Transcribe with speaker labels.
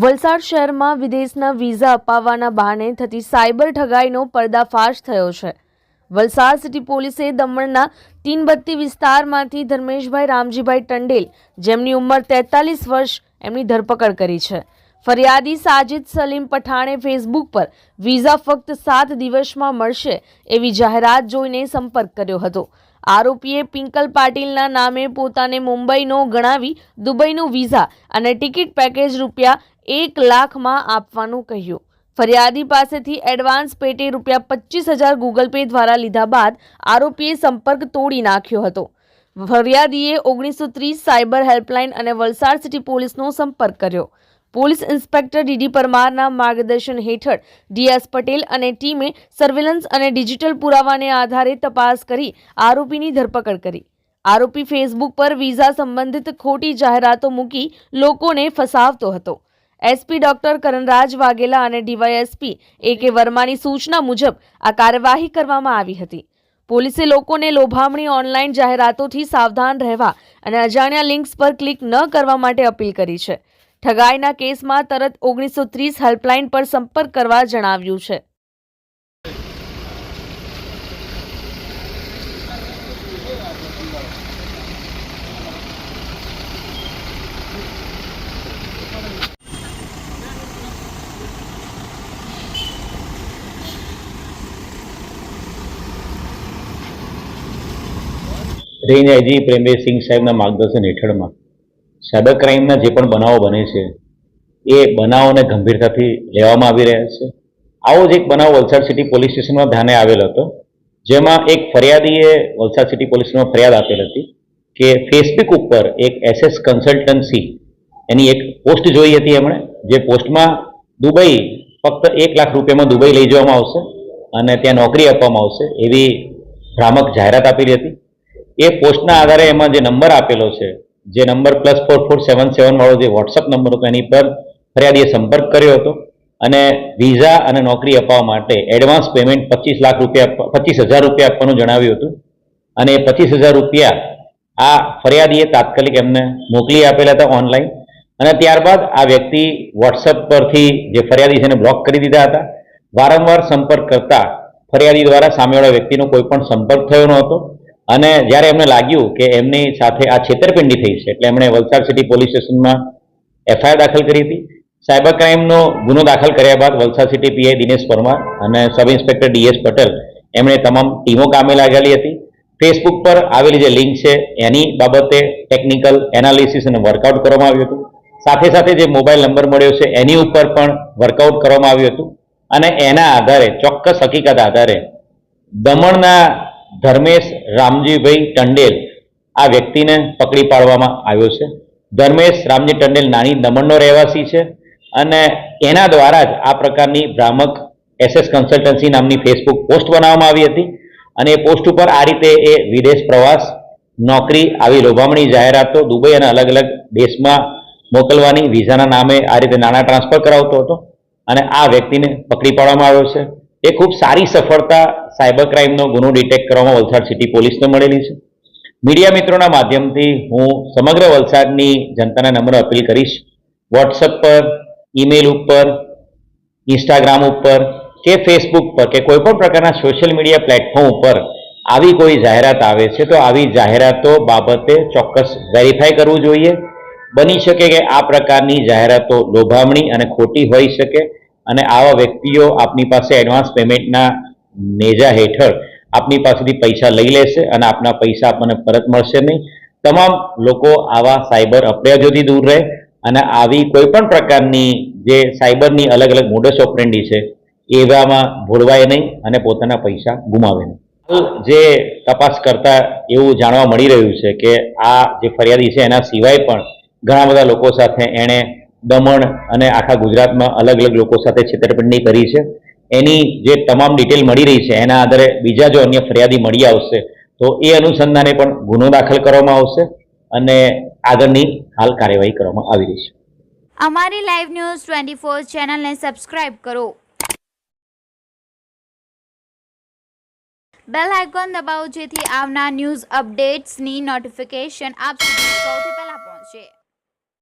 Speaker 1: વલસાડ શહેરમાં વિદેશના વિઝા અપાવવાના બહાને થતી સાયબર ઠગાઈનો પર્દાફાશ થયો છે. વલસાડ સિટી પોલીસે દમણના તીનબત્તી વિસ્તારમાંથી ધર્મેશભાઈ રામજીભાઈ ટંડેલ, જેમની ઉંમર તેતાલીસ વર્ષ, એમની ધરપકડ કરી છે. ફરિયાદી સાજિદ સલીમ પઠાણે ફેસબુક પર વિઝા ફક્ત સાત દિવસમાં મળશે એવી જાહેરાત જોઈને સંપર્ક કર્યો હતો. આરોપીએ પિંકલ પાટીલના નામે પોતાને મુંબઈનો ગણાવી દુબઈનું વિઝા અને ટિકિટ પેકેજ રૂપિયા એક લાખમાં આપવાનું કહ્યું. ફરિયાદી પાસેથી એડવાન્સ પેટે રૂપિયા પચીસ હજાર ગૂગલ પે દ્વારા લીધા બાદ આરોપીએ સંપર્ક તોડી નાખ્યો હતો. ફરિયાદીએ ઓગણીસો ત્રીસ સાયબર હેલ્પલાઇન અને વલસાડ સિટી પોલીસનો સંપર્ક કર્યો. પોલીસ ઇન્સ્પેક્ટર ડીડી પરમારના માર્ગદર્શન હેઠળ ડીએસ પટેલ અને ટીમે સર્વેલન્સ અને ડિજિટલ પુરાવાને આધારે તપાસ કરી આરોપીની ધરપકડ કરી. આરોપી ફેસબુક પર વિઝા સંબંધિત ખોટી જાહેરાતો મૂકી લોકોને ફસાવતો હતો. એસપી ડોક્ટર કરણરાજ વાઘેલા અને ડીવાયએસપી એ કે વર્માની સૂચના મુજબ આ કાર્યવાહી કરવામાં આવી હતી. પોલીસે લોકોને લોભામણી ઓનલાઈન જાહેરાતોથી સાવધાન રહેવા અને અજાણ્યા લિંક્સ પર ક્લિક ન કરવા માટે અપીલ કરી છે. ઠગાઈના કેસમાં તરત ઓગણીસો ત્રીસ હેલ્પલાઇન પર સંપર્ક કરવા જણાવ્યું છે.
Speaker 2: રેન્જ આઈજી પ્રેમવીરસિંહ સાહેબના માર્ગદર્શન હેઠળમાં. સાયબર ક્રાઇમના જે પણ બનાવો બને છે, એ બનાવોને ગંભીરતાથી લેવામાં આવી રહ્યા છે. આવો જ એક બનાવ વલસાડ સિટી પોલીસ સ્ટેશનમાં ધ્યાને આવેલો હતો, જેમાં એક ફરિયાદીએ વલસાડ સિટી પોલીસમાં ફરિયાદ આપેલ હતી કે ફેસબુક ઉપર એક એસએસ કન્સલ્ટન્સી, એની એક પોસ્ટ જોઈ હતી એમણે, જે પોસ્ટમાં દુબઈ ફક્ત એક લાખ રૂપિયામાં દુબઈ લઈ જવામાં આવશે અને ત્યાં નોકરી આપવામાં આવશે એવી ભ્રામક જાહેરાત આપેલી હતી. એ પોસ્ટના આધારે એમાં જે નંબર આપેલો છે જે number plus four four seven seven વાળો જે વોટ્સઅપ નંબર હતો, એની પર ફરિયાદીએ સંપર્ક કર્યો હતો અને વિઝા અને નોકરી અપાવવા માટે એડવાન્સ પેમેન્ટ પચીસ લાખ રૂપિયા પચીસ હજાર રૂપિયા આપવાનું જણાવ્યું હતું. અને એ પચીસ હજાર રૂપિયા આ ફરિયાદીએ તાત્કાલિક એમને મોકલી આપેલા હતા ઓનલાઈન અને ત્યારબાદ આ વ્યક્તિ વોટ્સઅપ પરથી જે ફરિયાદી છે એને બ્લોક કરી દીધા હતા. વારંવાર સંપર્ક કરતા ફરિયાદી દ્વારા સામેવાળા વ્યક્તિનો કોઈ પણ સંપર્ક થયો નહોતો. અને જ્યારે એમને લાગ્યું કે એમની સાથે આ છેતરપિંડી થઈ છે, એટલે એમણે વલસાડ સિટી પોલીસ સ્ટેશનમાં એફઆઈઆર દાખલ કરી હતી. સાયબર ક્રાઇમનો ગુનો દાખલ કર્યા બાદ વલસાડ સિટી પીઆઈ દિનેશ પરમાર અને સબ ઇન્સ્પેક્ટર ડીએસ પટેલ એમણે તમામ ટીમો કામે લાગેલી હતી. ફેસબુક પર આવેલી જે લિંક છે, એની બાબતે ટેકનિકલ એનાલિસિસ અને વર્કઆઉટ કરવામાં આવ્યું હતું. સાથે સાથે જે મોબાઈલ નંબર મળ્યો છે, એની ઉપર પણ વર્કઆઉટ કરવામાં આવ્યું હતું. અને એના આધારે, ચોક્કસ હકીકત આધારે દમણના ધર્મેશ રામજીભાઈ ટંડેલ આ વ્યક્તિને પકડી પાડવામાં આવ્યો છે. ધર્મેશ રામજી ટંડેલ નાની દમણનો રહેવાસી છે અને એના દ્વારા જ આ પ્રકારની ભ્રામક એસએસ કન્સલ્ટન્સી નામની ફેસબુક પોસ્ટ બનાવવામાં આવી હતી અને એ પોસ્ટ ઉપર આ રીતે એ વિદેશ પ્રવાસ, નોકરી આવી લોભામણી જાહેરાતો દુબઈ અને અલગ અલગ દેશમાં મોકલવાની વિઝાના નામે આ રીતે નાણાં ટ્રાન્સફર કરાવતો હતો અને આ વ્યક્તિને પકડી પાડવામાં આવ્યો છે. એ ખૂબ સારી સફળતા સાયબર ક્રાઇમનો ગુનો ડિટેક્ટ કરવામાં વલસાડ સિટી પોલીસને મળેલી છે. મીડિયા મિત્રોના માધ્યમથી હું સમગ્ર વલસાડની જનતાને નમ્ર અપીલ કરીશ. વોટ્સઅપ પર, ઈમેલ ઉપર, ઇન્સ્ટાગ્રામ ઉપર કે ફેસબુક પર કે કોઈપણ પ્રકારના સોશિયલ મીડિયા પ્લેટફોર્મ ઉપર આવી કોઈ જાહેરાત આવે છે તો આવી જાહેરાતો બાબતે ચોક્કસ વેરીફાઈ કરવું જોઈએ. બની શકે કે આ પ્રકારની જાહેરાતો લોભામણી અને ખોટી હોઈ શકે. અને આવા વ્યક્તિઓ આપની પાસે એડવાન્સ પેમેન્ટના નેજા હેઠળ આપની પાસેથી પૈસા લઈ લેશે અને આપના પૈસા આપણને પરત મળશે નહીં. તમામ લોકો આવા સાયબર અપરાધોથી દૂર રહે અને આવી કોઈ પણ પ્રકારની જે સાયબરની અલગ અલગ મોડસ ઓપરેન્ડી છે, એવામાં ભોળવાય નહીં અને પોતાના પૈસા ગુમાવે નહીં. જે તપાસ કરતા એવું જાણવા મળી રહ્યું છે કે આ જે ફરિયાદી છે એના સિવાય પણ ઘણા બધા લોકો સાથે એણે દમણ અને આખા ગુજરાતમાં અલગ અલગ લોકો સાથે છેતરપિંડી કરી છે. એની જે તમામ ડિટેલ મળી રહી છે, એના આધારે બીજા જો અન્ય ફરિયાદી મળી આવશે, તો એ અનુસંધાને પણ ગુનો દાખલ કરવામાં આવશે અને આગળની હાલ કાર્યવાહી કરવામાં આવી રહી છે.
Speaker 3: અમારી લાઈવ ન્યૂઝ ટ્વેન્ટી ફોર ચેનલને સબસ્ક્રાઇબ કરો. બેલ આઇકોન દબાવો જેથી આવનાર ન્યૂઝ અપડેટ્સની નોટિફિકેશન આપ સુધી સૌથી પહેલા પહોંચે.